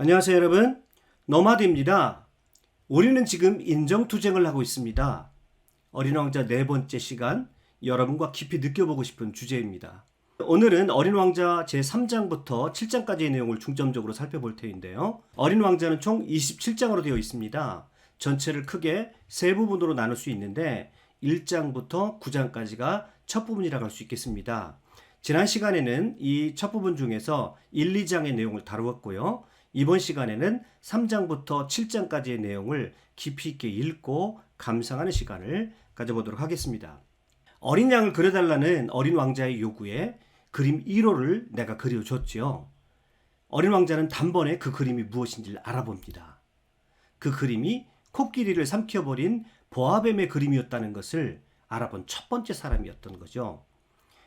안녕하세요 여러분 노마드입니다. 우리는 지금 인정투쟁을 하고 있습니다. 어린 왕자 네 번째 시간 여러분과 깊이 느껴보고 싶은 주제입니다. 오늘은 어린 왕자 제3장부터 7장까지의 내용을 중점적으로 살펴볼 터인데요. 어린 왕자는 총 27장으로 되어 있습니다. 전체를 크게 세 부분으로 나눌 수 있는데 1장부터 9장까지가 첫 부분이라고 할 수 있겠습니다. 지난 시간에는 이 첫 부분 중에서 1, 2장의 내용을 다루었고요. 이번 시간에는 3장부터 7장까지의 내용을 깊이 있게 읽고 감상하는 시간을 가져보도록 하겠습니다. 어린 양을 그려달라는 어린 왕자의 요구에 그림 1호를 내가 그려줬지요. 어린 왕자는 단번에 그 그림이 무엇인지를 알아봅니다. 그 그림이 코끼리를 삼켜버린 보아뱀의 그림이었다는 것을 알아본 첫 번째 사람이었던 거죠.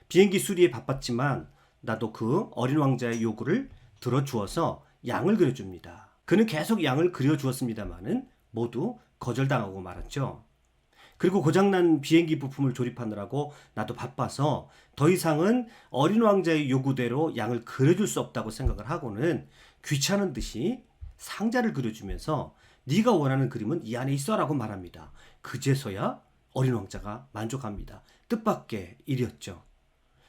비행기 수리에 바빴지만 나도 그 어린 왕자의 요구를 들어주어서 양을 그려줍니다. 그는 계속 양을 그려주었습니다마는 모두 거절당하고 말았죠. 그리고 고장난 비행기 부품을 조립하느라고 나도 바빠서 더 이상은 어린 왕자의 요구대로 양을 그려줄 수 없다고 생각을 하고는 귀찮은 듯이 상자를 그려주면서 네가 원하는 그림은 이 안에 있어라고 말합니다. 그제서야 어린 왕자가 만족합니다. 뜻밖의 일이었죠.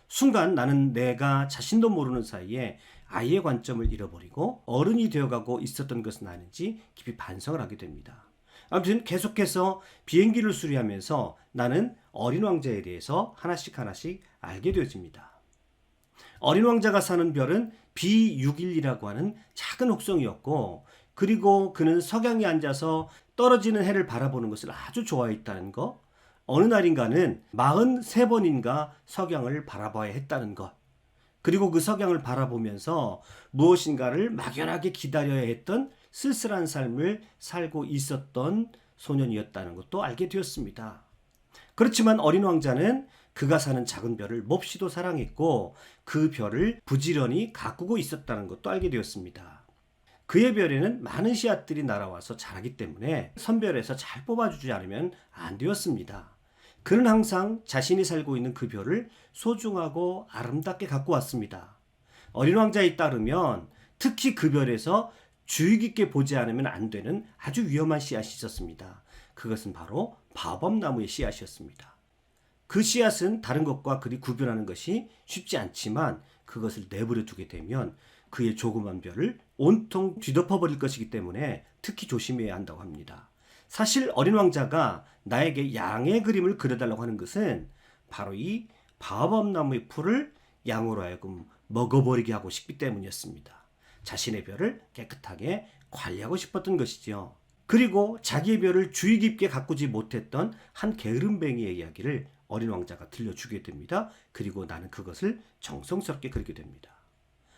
순간 나는 내가 자신도 모르는 사이에 아이의 관점을 잃어버리고 어른이 되어가고 있었던 것은 아닌지 깊이 반성을 하게 됩니다. 아무튼 계속해서 비행기를 수리하면서 나는 어린 왕자에 대해서 하나씩 하나씩 알게 되어집니다. 어린 왕자가 사는 별은 B6일이라고 하는 작은 혹성이었고 그리고 그는 석양에 앉아서 떨어지는 해를 바라보는 것을 아주 좋아했다는 것 어느 날인가는 43번인가 석양을 바라봐야 했다는 것 그리고 그 석양을 바라보면서 무엇인가를 막연하게 기다려야 했던 쓸쓸한 삶을 살고 있었던 소년이었다는 것도 알게 되었습니다. 그렇지만 어린 왕자는 그가 사는 작은 별을 몹시도 사랑했고 그 별을 부지런히 가꾸고 있었다는 것도 알게 되었습니다. 그의 별에는 많은 씨앗들이 날아와서 자라기 때문에 선별해서 잘 뽑아주지 않으면 안 되었습니다. 그는 항상 자신이 살고 있는 그 별을 소중하고 아름답게 갖고 왔습니다. 어린 왕자에 따르면 특히 그 별에서 주의 깊게 보지 않으면 안 되는 아주 위험한 씨앗이 있었습니다. 그것은 바로 바밤나무의 씨앗이었습니다. 그 씨앗은 다른 것과 그리 구별하는 것이 쉽지 않지만 그것을 내버려 두게 되면 그의 조그만 별을 온통 뒤덮어 버릴 것이기 때문에 특히 조심해야 한다고 합니다. 사실 어린 왕자가 나에게 양의 그림을 그려달라고 하는 것은 바로 이 바밤나무의 풀을 양으로 하여금 먹어버리게 하고 싶기 때문이었습니다. 자신의 별을 깨끗하게 관리하고 싶었던 것이지요. 그리고 자기의 별을 주의 깊게 가꾸지 못했던 한 게으름뱅이의 이야기를 어린 왕자가 들려주게 됩니다. 그리고 나는 그것을 정성스럽게 그리게 됩니다.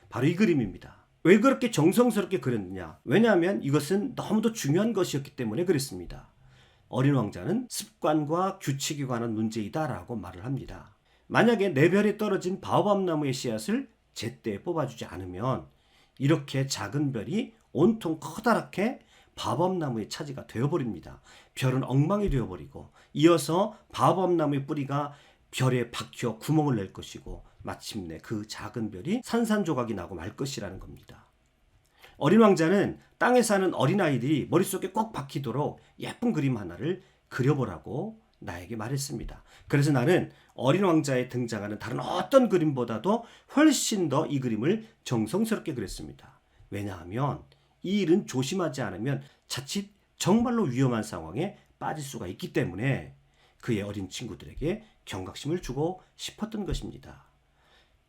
바로 이 그림입니다. 왜 그렇게 정성스럽게 그렸느냐? 왜냐하면 이것은 너무도 중요한 것이었기 때문에 그랬습니다. 어린 왕자는 습관과 규칙에 관한 문제이다라고 말을 합니다. 만약에 내 별에 떨어진 바오밤 나무의 씨앗을 제때 뽑아주지 않으면 이렇게 작은 별이 온통 커다랗게 바밤나무의 차지가 되어버립니다. 별은 엉망이 되어버리고 이어서 바밤나무의 뿌리가 별에 박혀 구멍을 낼 것이고 마침내 그 작은 별이 산산조각이 나고 말 것이라는 겁니다. 어린 왕자는 땅에 사는 어린아이들이 머릿속에 꼭 박히도록 예쁜 그림 하나를 그려보라고 나에게 말했습니다. 그래서 나는 어린 왕자에 등장하는 다른 어떤 그림보다도 훨씬 더 이 그림을 정성스럽게 그렸습니다. 왜냐하면 이 일은 조심하지 않으면 자칫 정말로 위험한 상황에 빠질 수가 있기 때문에 그의 어린 친구들에게 경각심을 주고 싶었던 것입니다.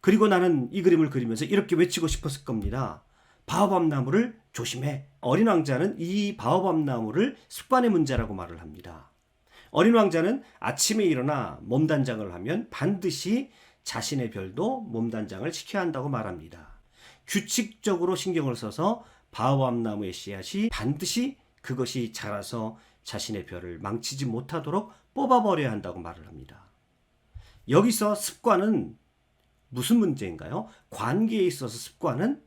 그리고 나는 이 그림을 그리면서 이렇게 외치고 싶었을 겁니다. 바오밤 나무를 조심해. 어린 왕자는 이 바오밤 나무를 습관의 문제라고 말을 합니다. 어린 왕자는 아침에 일어나 몸단장을 하면 반드시 자신의 별도 몸단장을 시켜야 한다고 말합니다. 규칙적으로 신경을 써서 바오암나무의 씨앗이 반드시 그것이 자라서 자신의 별을 망치지 못하도록 뽑아버려야 한다고 말을 합니다. 여기서 습관은 무슨 문제인가요? 관계에 있어서 습관은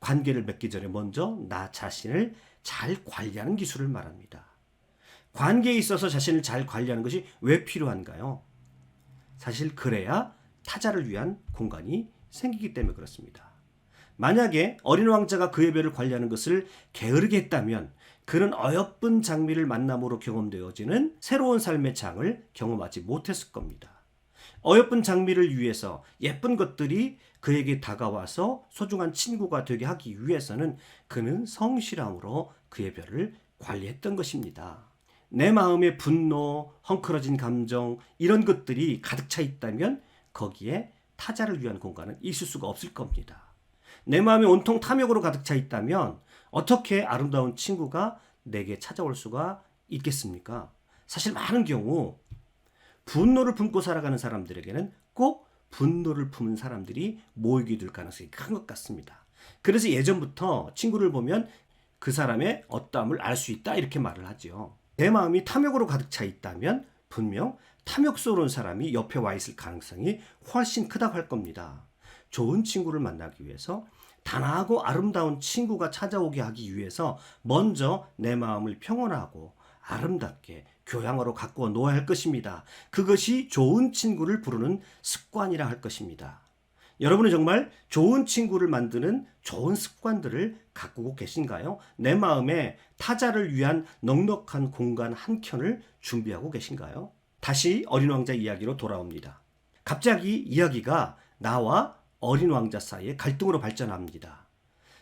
관계를 맺기 전에 먼저 나 자신을 잘 관리하는 기술을 말합니다. 관계에 있어서 자신을 잘 관리하는 것이 왜 필요한가요? 사실 그래야 타자를 위한 공간이 생기기 때문에 그렇습니다. 만약에 어린 왕자가 그의 별을 관리하는 것을 게으르게 했다면 그는 어여쁜 장미를 만남으로 경험되어지는 새로운 삶의 장을 경험하지 못했을 겁니다. 어여쁜 장미를 위해서 예쁜 것들이 그에게 다가와서 소중한 친구가 되게 하기 위해서는 그는 성실함으로 그의 별을 관리했던 것입니다. 내 마음에 분노, 헝클어진 감정, 이런 것들이 가득 차 있다면 거기에 타자를 위한 공간은 있을 수가 없을 겁니다. 내 마음이 온통 탐욕으로 가득 차 있다면 어떻게 아름다운 친구가 내게 찾아올 수가 있겠습니까? 사실 많은 경우 분노를 품고 살아가는 사람들에게는 꼭 분노를 품은 사람들이 모이게 될 가능성이 큰 것 같습니다. 그래서 예전부터 친구를 보면 그 사람의 어떠함을 알 수 있다 이렇게 말을 하죠. 내 마음이 탐욕으로 가득 차 있다면 분명 탐욕스러운 사람이 옆에 와 있을 가능성이 훨씬 크다고 할 겁니다. 좋은 친구를 만나기 위해서 단아하고 아름다운 친구가 찾아오게 하기 위해서 먼저 내 마음을 평온하고 아름답게 교양으로 가꾸어 놓아야 할 것입니다. 그것이 좋은 친구를 부르는 습관이라 할 것입니다. 여러분은 정말 좋은 친구를 만드는 좋은 습관들을 가꾸고 계신가요? 내 마음에 타자를 위한 넉넉한 공간 한 켠을 준비하고 계신가요? 다시 어린 왕자 이야기로 돌아옵니다. 갑자기 이야기가 나와 어린 왕자 사이의 갈등으로 발전합니다.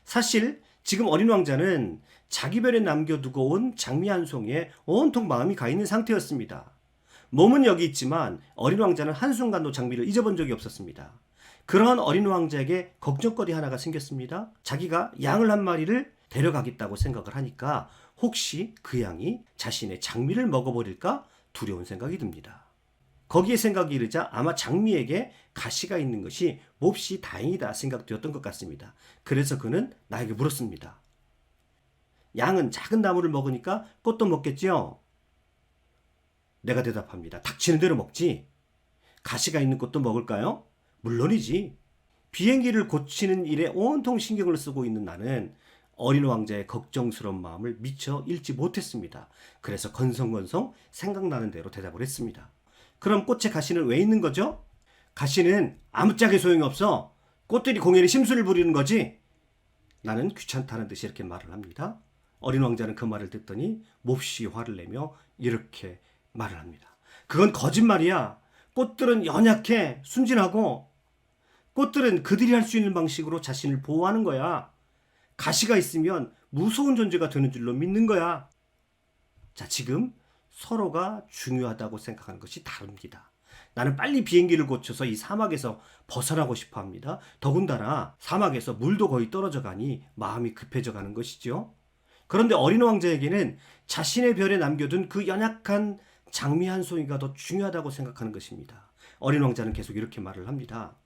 사실 지금 어린 왕자는 자기 별에 남겨두고 온 장미 한 송이에 온통 마음이 가 있는 상태였습니다. 몸은 여기 있지만 어린 왕자는 한순간도 장미를 잊어본 적이 없었습니다. 그러한 어린 왕자에게 걱정거리 하나가 생겼습니다. 자기가 양을 한 마리를 데려가겠다고 생각을 하니까 혹시 그 양이 자신의 장미를 먹어버릴까 두려운 생각이 듭니다. 거기에 생각이 이르자 아마 장미에게 가시가 있는 것이 몹시 다행이다 생각되었던 것 같습니다. 그래서 그는 나에게 물었습니다. 양은 작은 나무를 먹으니까 꽃도 먹겠지요? 내가 대답합니다. 닥치는 대로 먹지. 가시가 있는 꽃도 먹을까요? 물론이지. 비행기를 고치는 일에 온통 신경을 쓰고 있는 나는 어린 왕자의 걱정스러운 마음을 미처 읽지 못했습니다. 그래서 건성건성 생각나는 대로 대답을 했습니다. 그럼 꽃에 가시는 왜 있는 거죠? 가시는 아무짝에 소용이 없어. 꽃들이 공연에 심술을 부리는 거지. 나는 귀찮다는 듯이 이렇게 말을 합니다. 어린 왕자는 그 말을 듣더니 몹시 화를 내며 이렇게 말을 합니다. 그건 거짓말이야. 꽃들은 연약해, 순진하고 꽃들은 그들이 할 수 있는 방식으로 자신을 보호하는 거야. 가시가 있으면 무서운 존재가 되는 줄로 믿는 거야. 자, 지금 서로가 중요하다고 생각하는 것이 다릅니다. 나는 빨리 비행기를 고쳐서 이 사막에서 벗어나고 싶어 합니다. 더군다나 사막에서 물도 거의 떨어져 가니 마음이 급해져 가는 것이죠. 그런데 어린 왕자에게는 자신의 별에 남겨둔 그 연약한 장미 한 송이가 더 중요하다고 생각하는 것입니다. 어린 왕자는 계속 이렇게 말을 합니다.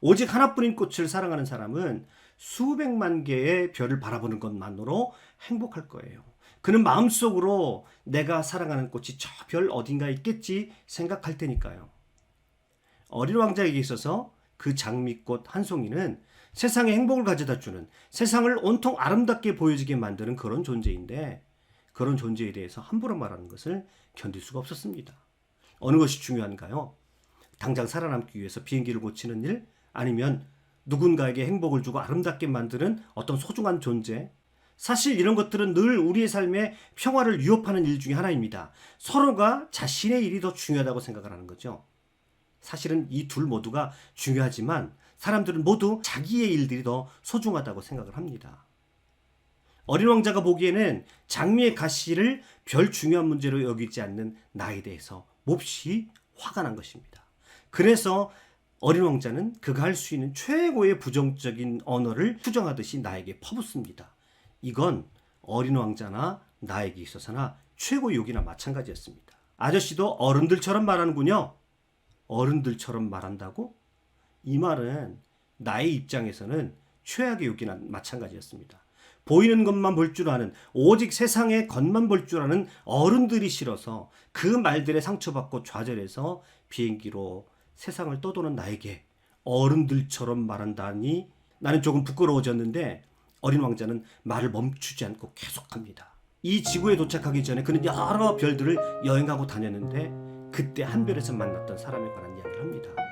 오직 하나뿐인 꽃을 사랑하는 사람은 수백만 개의 별을 바라보는 것만으로 행복할 거예요. 그는 마음속으로 내가 사랑하는 꽃이 저 별 어딘가 있겠지 생각할 테니까요. 어린 왕자에게 있어서 그 장미꽃 한 송이는 세상에 행복을 가져다 주는 세상을 온통 아름답게 보여지게 만드는 그런 존재인데 그런 존재에 대해서 함부로 말하는 것을 견딜 수가 없었습니다. 어느 것이 중요한가요? 당장 살아남기 위해서 비행기를 고치는 일 아니면 누군가에게 행복을 주고 아름답게 만드는 어떤 소중한 존재 사실 이런 것들은 늘 우리의 삶에 평화를 위협하는 일 중에 하나입니다. 서로가 자신의 일이 더 중요하다고 생각을 하는 거죠. 사실은 이 둘 모두가 중요하지만 사람들은 모두 자기의 일들이 더 소중하다고 생각을 합니다. 어린 왕자가 보기에는 장미의 가시를 별 중요한 문제로 여기지 않는 나에 대해서 몹시 화가 난 것입니다. 그래서 어린 왕자는 그가 할 수 있는 최고의 부정적인 언어를 투정하듯이 나에게 퍼붓습니다. 이건 어린 왕자나 나에게 있어서나 최고 욕이나 마찬가지였습니다. 아저씨도 어른들처럼 말하는군요. 어른들처럼 말한다고? 이 말은 나의 입장에서는 최악의 욕이나 마찬가지였습니다. 보이는 것만 볼 줄 아는 오직 세상의 것만 볼 줄 아는 어른들이 싫어서 그 말들에 상처받고 좌절해서 비행기로 세상을 떠도는 나에게 어른들처럼 말한다니 나는 조금 부끄러워졌는데 어린 왕자는 말을 멈추지 않고 계속합니다. 이 지구에 도착하기 전에 그는 여러 별들을 여행하고 다녔는데 그때 한 별에서 만났던 사람에 관한 이야기를 합니다.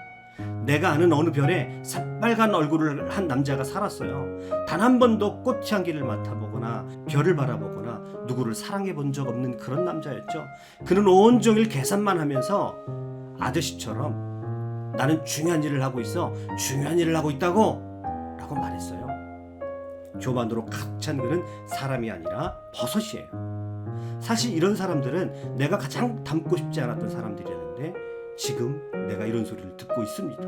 내가 아는 어느 별에 새빨간 얼굴을 한 남자가 살았어요. 단 한 번도 꽃향기를 맡아보거나 별을 바라보거나 누구를 사랑해 본 적 없는 그런 남자였죠. 그는 온종일 계산만 하면서 아저씨처럼 나는 중요한 일을 하고 있어. 중요한 일을 하고 있다고. 라고 말했어요. 교만으로 가득 찬 그는 사람이 아니라 버섯이에요. 사실 이런 사람들은 내가 가장 닮고 싶지 않았던 사람들이었는데 지금 내가 이런 소리를 듣고 있습니다.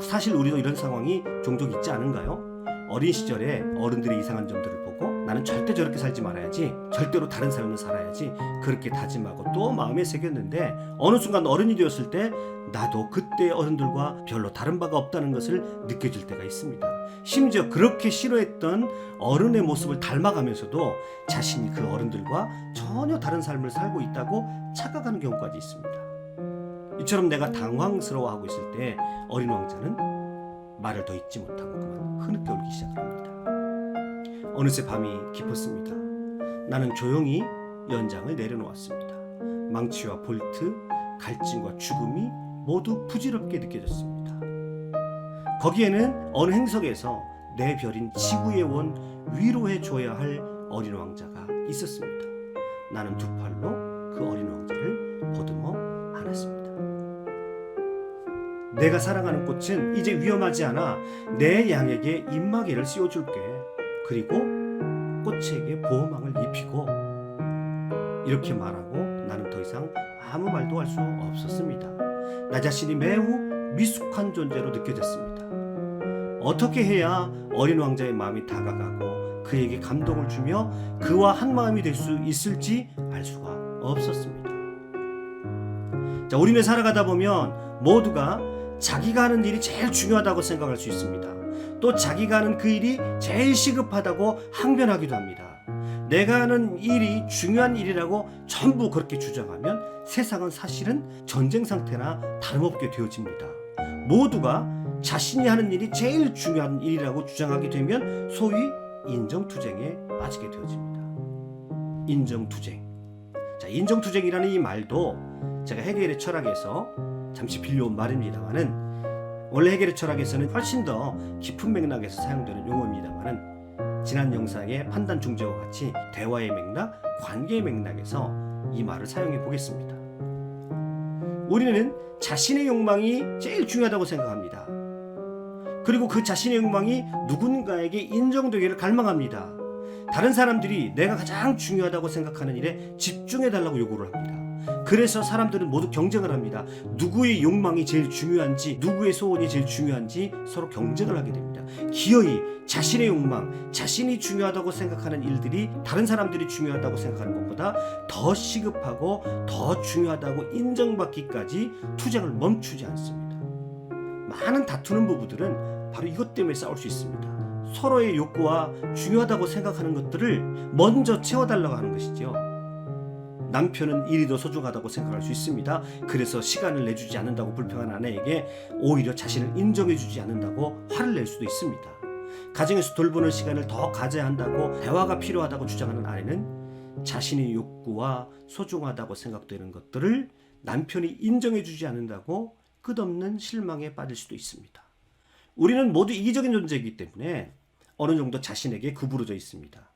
사실 우리도 이런 상황이 종종 있지 않은가요? 어린 시절에 어른들의 이상한 점들을 보고 나는 절대 저렇게 살지 말아야지 절대로 다른 삶을 살아야지 그렇게 다짐하고 또 마음에 새겼는데 어느 순간 어른이 되었을 때 나도 그때 어른들과 별로 다른 바가 없다는 것을 느껴질 때가 있습니다. 심지어 그렇게 싫어했던 어른의 모습을 닮아가면서도 자신이 그 어른들과 전혀 다른 삶을 살고 있다고 착각하는 경우까지 있습니다. 이처럼 내가 당황스러워하고 있을 때 어린 왕자는 말을 더 잊지 못하고 그만 흐느껴 울기 시작합니다. 어느새 밤이 깊었습니다. 나는 조용히 연장을 내려놓았습니다. 망치와 볼트, 갈증과 죽음이 모두 부질없게 느껴졌습니다. 거기에는 어느 행성에서 내 별인 지구에 온 위로해 줘야 할 어린 왕자가 있었습니다. 나는 두 팔로 그 어린 왕자를 보듬어 안았습니다. 내가 사랑하는 꽃은 이제 위험하지 않아 내 양에게 입마개를 씌워줄게. 그리고 꽃에게 보호막을 입히고 이렇게 말하고 나는 더 이상 아무 말도 할 수 없었습니다. 나 자신이 매우 미숙한 존재로 느껴졌습니다. 어떻게 해야 어린 왕자의 마음이 다가가고 그에게 감동을 주며 그와 한 마음이 될 수 있을지 알 수가 없었습니다. 자, 우리는 살아가다 보면 모두가 자기가 하는 일이 제일 중요하다고 생각할 수 있습니다. 또 자기가 하는 그 일이 제일 시급하다고 항변하기도 합니다. 내가 하는 일이 중요한 일이라고 전부 그렇게 주장하면 세상은 사실은 전쟁 상태나 다름없게 되어집니다. 모두가 자신이 하는 일이 제일 중요한 일이라고 주장하게 되면 소위 인정투쟁에 빠지게 되어집니다. 인정투쟁. 자, 인정투쟁이라는 이 말도 제가 해결의 철학에서 잠시 빌려온 말입니다만은 원래 해결의 철학에서는 훨씬 더 깊은 맥락에서 사용되는 용어입니다만은 지난 영상의 판단 중재와 같이 대화의 맥락, 관계의 맥락에서 이 말을 사용해 보겠습니다. 우리는 자신의 욕망이 제일 중요하다고 생각합니다. 그리고 그 자신의 욕망이 누군가에게 인정되기를 갈망합니다. 다른 사람들이 내가 가장 중요하다고 생각하는 일에 집중해 달라고 요구를 합니다. 그래서 사람들은 모두 경쟁을 합니다. 누구의 욕망이 제일 중요한지, 누구의 소원이 제일 중요한지 서로 경쟁을 하게 됩니다. 기어이 자신의 욕망, 자신이 중요하다고 생각하는 일들이 다른 사람들이 중요하다고 생각하는 것보다 더 시급하고 더 중요하다고 인정받기까지 투쟁을 멈추지 않습니다. 많은 다투는 부부들은 바로 이것 때문에 싸울 수 있습니다. 서로의 욕구와 중요하다고 생각하는 것들을 먼저 채워달라고 하는 것이죠. 남편은 일이 더 소중하다고 생각할 수 있습니다. 그래서 시간을 내주지 않는다고 불평한 아내에게 오히려 자신을 인정해주지 않는다고 화를 낼 수도 있습니다. 가정에서 돌보는 시간을 더 가져야 한다고 대화가 필요하다고 주장하는 아내는 자신의 욕구와 소중하다고 생각되는 것들을 남편이 인정해주지 않는다고 끝없는 실망에 빠질 수도 있습니다. 우리는 모두 이기적인 존재이기 때문에 어느 정도 자신에게 구부러져 있습니다.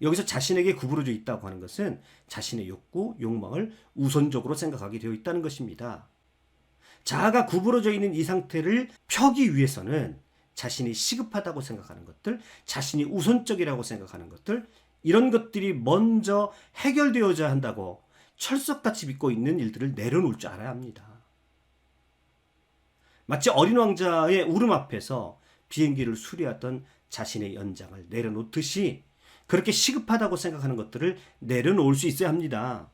여기서 자신에게 구부러져 있다고 하는 것은 자신의 욕구, 욕망을 우선적으로 생각하게 되어 있다는 것입니다. 자아가 구부러져 있는 이 상태를 펴기 위해서는 자신이 시급하다고 생각하는 것들, 자신이 우선적이라고 생각하는 것들, 이런 것들이 먼저 해결되어야 한다고 철석같이 믿고 있는 일들을 내려놓을 줄 알아야 합니다. 마치 어린 왕자의 울음 앞에서 비행기를 수리하던 자신의 연장을 내려놓듯이 그렇게 시급하다고 생각하는 것들을 내려놓을 수 있어야 합니다.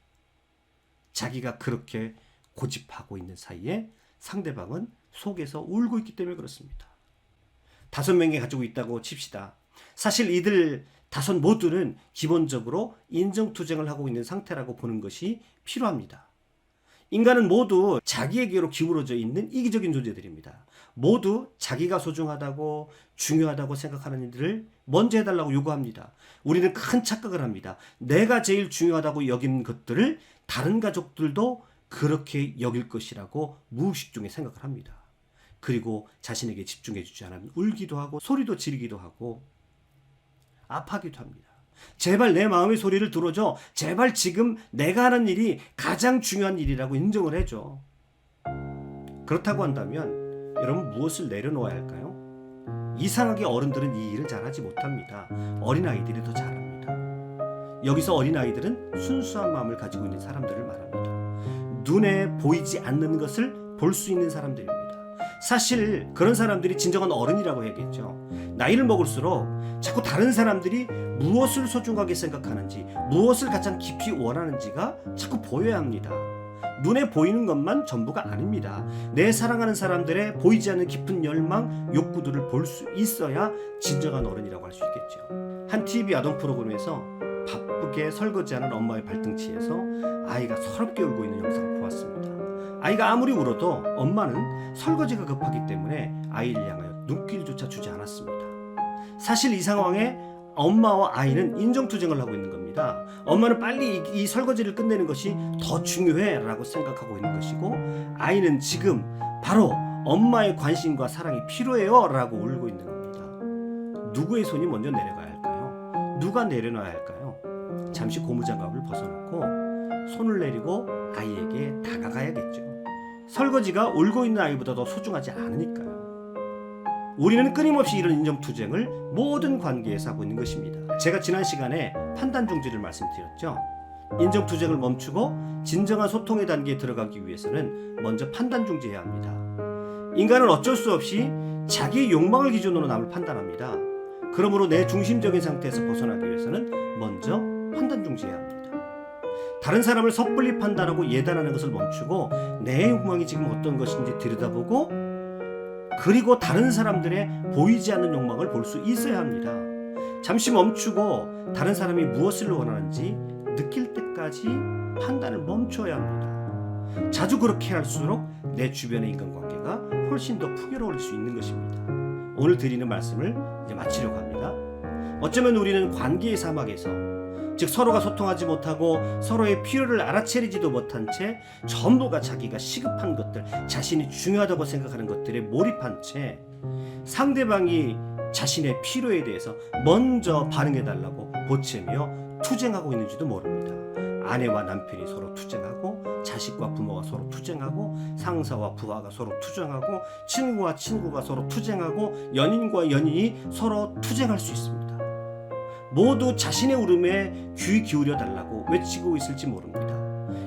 자기가 그렇게 고집하고 있는 사이에 상대방은 속에서 울고 있기 때문에 그렇습니다. 다섯 명이 가지고 있다고 칩시다. 사실 이들 다섯 모두는 기본적으로 인정투쟁을 하고 있는 상태라고 보는 것이 필요합니다. 인간은 모두 자기에게로 기울어져 있는 이기적인 존재들입니다. 모두 자기가 소중하다고 중요하다고 생각하는 일들을 먼저 해달라고 요구합니다. 우리는 큰 착각을 합니다. 내가 제일 중요하다고 여긴 것들을 다른 가족들도 그렇게 여길 것이라고 무의식 중에 생각을 합니다. 그리고 자신에게 집중해주지 않으면 울기도 하고 소리도 지르기도 하고 아파하기도 합니다. 제발 내 마음의 소리를 들어줘. 제발 지금 내가 하는 일이 가장 중요한 일이라고 인정을 해줘. 그렇다고 한다면 여러분 무엇을 내려놓아야 할까요? 이상하게 어른들은 이 일을 잘하지 못합니다. 어린아이들이 더 잘합니다. 여기서 어린아이들은 순수한 마음을 가지고 있는 사람들을 말합니다. 눈에 보이지 않는 것을 볼 수 있는 사람들입니다. 사실 그런 사람들이 진정한 어른이라고 해야겠죠. 나이를 먹을수록 자꾸 다른 사람들이 무엇을 소중하게 생각하는지, 무엇을 가장 깊이 원하는지가 자꾸 보여야 합니다. 눈에 보이는 것만 전부가 아닙니다. 내 사랑하는 사람들의 보이지 않는 깊은 열망, 욕구들을 볼 수 있어야 진정한 어른이라고 할 수 있겠죠. 한 TV 아동 프로그램에서 바쁘게 설거지하는 엄마의 발등치에서 아이가 서럽게 울고 있는 영상을 보았습니다. 아이가 아무리 울어도 엄마는 설거지가 급하기 때문에 아이를 향하여 눈길조차 주지 않았습니다. 사실 이 상황에 엄마와 아이는 인정투쟁을 하고 있는 겁니다. 엄마는 빨리 이, 이 설거지를 끝내는 것이 더 중요해라고 생각하고 있는 것이고 아이는 지금 바로 엄마의 관심과 사랑이 필요해요라고 울고 있는 겁니다. 누구의 손이 먼저 내려가야 할까요? 누가 내려놔야 할까요? 잠시 고무장갑을 벗어놓고 손을 내리고 아이에게 다가가야겠죠. 설거지가 울고 있는 아이보다 더 소중하지 않으니까요. 우리는 끊임없이 이런 인정 투쟁을 모든 관계에서 하고 있는 것입니다. 제가 지난 시간에 판단 중지를 말씀드렸죠. 인정 투쟁을 멈추고 진정한 소통의 단계에 들어가기 위해서는 먼저 판단 중지해야 합니다. 인간은 어쩔 수 없이 자기의 욕망을 기준으로 남을 판단합니다. 그러므로 내 중심적인 상태에서 벗어나기 위해서는 먼저 판단 중지해야 합니다. 다른 사람을 섣불리 판단하고 예단하는 것을 멈추고 내 욕망이 지금 어떤 것인지 들여다보고 그리고 다른 사람들의 보이지 않는 욕망을 볼 수 있어야 합니다. 잠시 멈추고 다른 사람이 무엇을 원하는지 느낄 때까지 판단을 멈춰야 합니다. 자주 그렇게 할수록 내 주변의 인간관계가 훨씬 더 풍요로울 수 있는 것입니다. 오늘 드리는 말씀을 이제 마치려고 합니다. 어쩌면 우리는 관계의 사막에서 즉 서로가 소통하지 못하고 서로의 필요를 알아채리지도 못한 채 전부가 자기가 시급한 것들, 자신이 중요하다고 생각하는 것들에 몰입한 채 상대방이 자신의 필요에 대해서 먼저 반응해 달라고 보채며 투쟁하고 있는지도 모릅니다. 아내와 남편이 서로 투쟁하고 자식과 부모가 서로 투쟁하고 상사와 부하가 서로 투쟁하고 친구와 친구가 서로 투쟁하고 연인과 연인이 서로 투쟁할 수 있습니다. 모두 자신의 울음에 귀 기울여 달라고 외치고 있을지 모릅니다.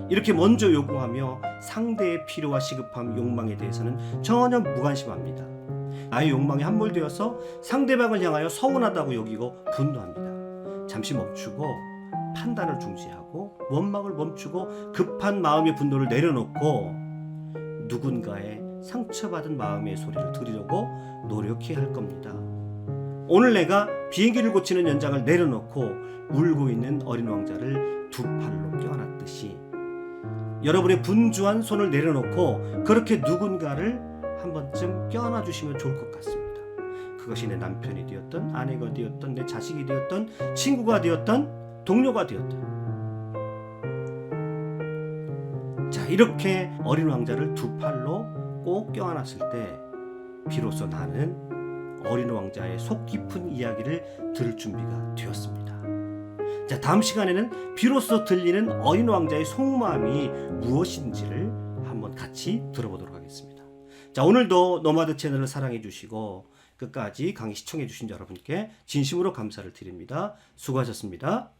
이렇게 먼저 요구하며 상대의 필요와 시급함, 욕망에 대해서는 전혀 무관심합니다. 나의 욕망에 함몰되어서 상대방을 향하여 서운하다고 여기고 분노합니다. 잠시 멈추고 판단을 중지하고 원망을 멈추고 급한 마음의 분노를 내려놓고 누군가의 상처받은 마음의 소리를 들으려고 노력해야 할 겁니다. 오늘 내가 비행기를 고치는 연장을 내려놓고 울고 있는 어린 왕자를 두 팔로 껴안았듯이 여러분의 분주한 손을 내려놓고 그렇게 누군가를 한 번쯤 껴안아 주시면 좋을 것 같습니다. 그것이 내 남편이 되었던 아내가 되었던 내 자식이 되었던 친구가 되었던 동료가 되었던 자 이렇게 어린 왕자를 두 팔로 꼭 껴안았을 때 비로소 나는 어린 왕자의 속 깊은 이야기를 들을 준비가 되었습니다. 자, 다음 시간에는 비로소 들리는 어린 왕자의 속마음이 무엇인지를 한번 같이 들어보도록 하겠습니다. 자, 오늘도 노마드 채널을 사랑해 주시고 끝까지 강의 시청해 주신 여러분께 진심으로 감사를 드립니다. 수고하셨습니다.